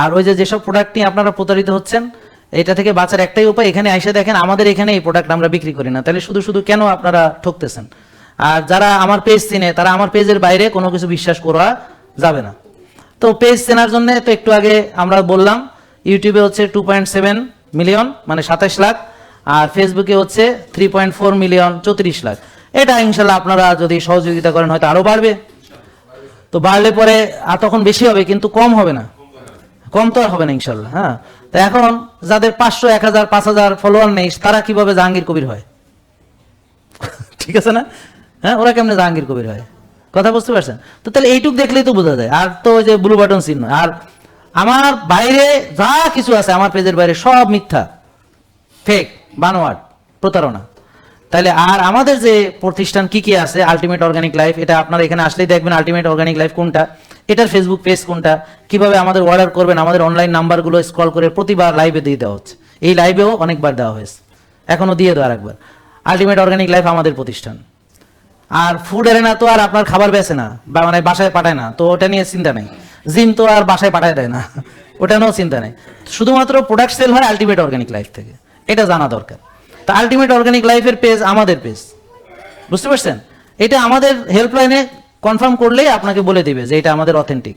আর ওই যে যেসব প্রোডাক্ট নিয়ে আপনারা প্রতারিত হচ্ছেন, এটা থেকে বাঁচার একটাই উপায়, এখানে এসে দেখেন আমাদের এখানে এই প্রোডাক্ট আমরা বিক্রি করি না। তাহলে শুধু শুধু কেন আপনারা ঠকতেছেন? আর যারা আমার পেজ চিনে, তারা আমার পেজের বাইরে কোনো কিছু বিশ্বাস করা যাবে না। তো পেজ চেনার জন্য তো একটু আগে আমরা বললাম ইউটিউবে হচ্ছে টু পয়েন্ট সেভেন মিলিয়ন মানে সাতাশ লাখ, আর ফেসবুকে হচ্ছে থ্রি পয়েন্ট ফোর মিলিয়ন চৌত্রিশ লাখ। এটা ইনশাল্লাহ আপনারা যদি সহযোগিতা করেন, হয়তো আরও বাড়বে। তো বাড়লে পরে আর তখন বেশি হবে, কিন্তু কম হবে না। কম তো আর হবে না ইনশাল্লাহ হ্যাঁ? তো এখন যাদের পাঁচশো, এক হাজার, পাঁচ হাজার ফলোয়ার নেই, তারা কীভাবে জাহাঙ্গীর কবির হয়? ঠিক আছে না? হ্যাঁ ওরা কেমনে জাহাঙ্গীর কবির হয়? কথা বুঝতে পারছেন? তো তাহলে এইটুক দেখলেই তো বোঝা যায়। আর তো ওই যে ব্লু বাটন চিহ্ন আর আমার বাইরে যা কিছু আছে, আমার পেজের বাইরে সব মিথ্যা। ফেক বানোয়াট, প্রতারণা। তাহলে আর আমাদের যে প্রতিষ্ঠান কি কি আছে আলটিমেট অর্গানিক লাইফ এটা আপনারা এখানে আসলেই দেখবেন আলটিমেট অর্গানিক লাইফ কোনটা? এটার ফেসবুক পেজ কোনটা? কীভাবে আমাদের অর্ডার করবেন? আমাদের অনলাইন নাম্বারগুলো স্ক্রল করে প্রতিবার লাইভে দিয়ে দেওয়া হচ্ছে। এই লাইভেও অনেকবার দেওয়া হয়েছে। এখনও দিয়ে দেওয়া একবার আলটিমেট অর্গানিক লাইফ আমাদের প্রতিষ্ঠান। আর ফুড এরেনা তো আর আপনার খাবার বেচে না, বা মানে বাসায় পাঠায় না, তো ওটা নিয়ে চিন্তা নেই। জিম তো আর বাসায় পাঠায় দেয় না। ওটা নিয়েও চিন্তা নেই। শুধুমাত্র প্রোডাক্ট সেল হয় আলটিমেট অর্গানিক লাইফ থেকে। এটা জানা দরকার। তো আলটিমেট অর্গানিক লাইফের পেজ আমাদের পেজ বুঝতে পারছেন? এটা আমাদের হেল্পলাইনে কনফার্ম করলেই আপনাকে বলে দিবে যে এটা আমাদের অথেন্টিক